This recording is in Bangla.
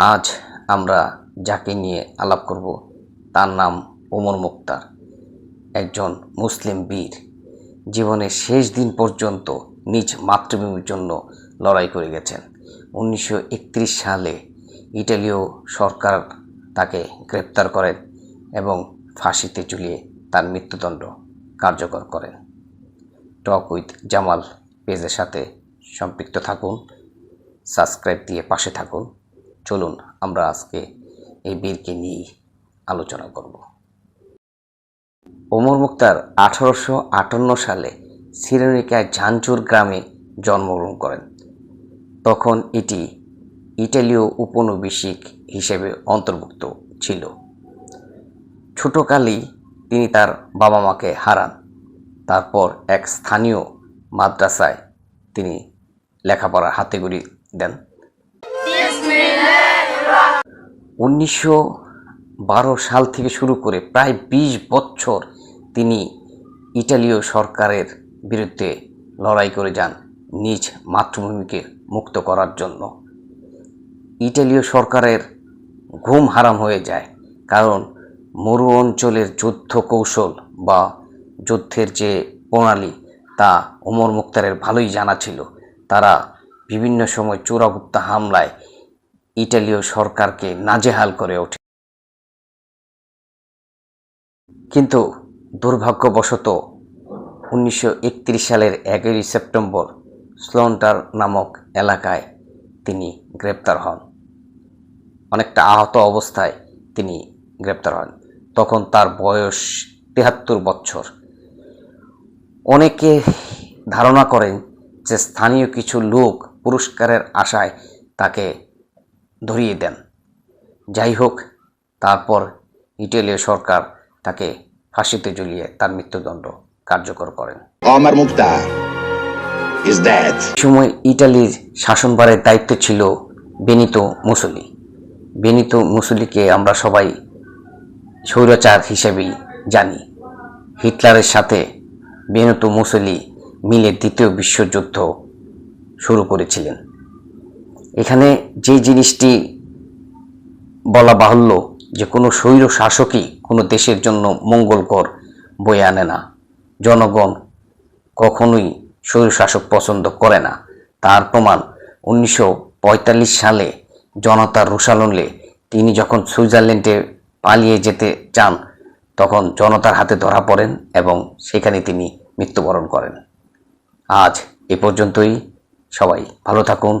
আজ আমরা যাকে নিয়ে আলাপ করব, তার নাম ওমর মুক্তার। একজন মুসলিম বীর, জীবনের শেষ দিন পর্যন্ত নিজ মাতৃভূমির জন্য লড়াই করে গেছেন। উনিশশো একত্রিশ সালে ইটালীয় সরকার তাকে গ্রেপ্তার করেন এবং ফাঁসিতে ঝুলিয়ে তার মৃত্যুদণ্ড কার্যকর করেন। টক উইথ জামাল পেজের সাথে সম্পৃক্ত থাকুন, সাবস্ক্রাইব দিয়ে পাশে থাকুন। চলুন আমরা আজকে এই বীরকে নিয়েই আলোচনা করব। ওমর মুক্তার আঠারোশো আটান্ন সালে সিরেনিকায় ঝানচুর গ্রামে জন্মগ্রহণ করেন। তখন এটি ইটালীয় উপনিবেশিক হিসেবে অন্তর্ভুক্ত ছিল। ছোটকালেই তিনি তার বাবা মাকে হারান। তারপর এক স্থানীয় মাদ্রাসায় তিনি লেখাপড়ার হাতেগড়ি দেন। উনিশশো বারো সাল থেকে শুরু করে প্রায় বিশ বছর তিনি ইটালীয় সরকারের বিরুদ্ধে লড়াই করে যান নিজ মাতৃভূমিকে মুক্ত করার জন্য। ইটালীয় সরকারের ঘুম হারাম হয়ে যায় কারণ মরু অঞ্চলের যুদ্ধ কৌশল বা যুদ্ধের যে প্রণালী তা ওমর মুক্তারের ভালোই জানা ছিল। তারা বিভিন্ন সময় চোরাগুপ্তা হামলায় ইটালীয় সরকারকে নাজেহাল করে ওঠে। কিন্তু দুর্ভাগ্যবশত উনিশশো একত্রিশ সালের এগারোই সেপ্টেম্বর স্লোন্টার নামক এলাকায় তিনি গ্রেপ্তার হন। অনেকটা আহত অবস্থায় তিনি গ্রেপ্তার হন। তখন তার বয়স তেহাত্তর বছর। অনেকে ধারণা করেন যে স্থানীয় কিছু লোক পুরস্কারের আশায় তাকে ধরিয়ে দেন। যাই হোক তারপর ইটালীয় সরকার তাকে ফাঁসিতে ঝুলিয়ে তার মৃত্যুদণ্ড কার্যকর করেন. এই সময় ইটালির শাসনভারের দায়িত্ব ছিল বেনিতো মুসলি। বেনিতো মুসলিকে আমরা সবাই স্বৈরাচার হিসেবেই জানি। হিটলারের সাথে বেনিতো মুসলি মিলে দ্বিতীয় বিশ্বযুদ্ধ শুরু করেছিলেন। এখানে যে জিনিসটি বলা বাহুল্য যে কোনো স্বৈর শাসকই কোনো দেশের জন্য মঙ্গলকর বয়ে আনে না। জনগণ কখনোই স্বৈরশাসক পছন্দ করে না। তার প্রমাণ উনিশশো পঁয়তাল্লিশ সালে জনতার রোষালনলে তিনি যখন সুইজারল্যান্ডে পালিয়ে যেতে চান, তখন জনতার হাতে ধরা পড়েন এবং সেখানে তিনি মৃত্যুবরণ করেন। আজ এ পর্যন্তই। সবাই ভালো থাকুন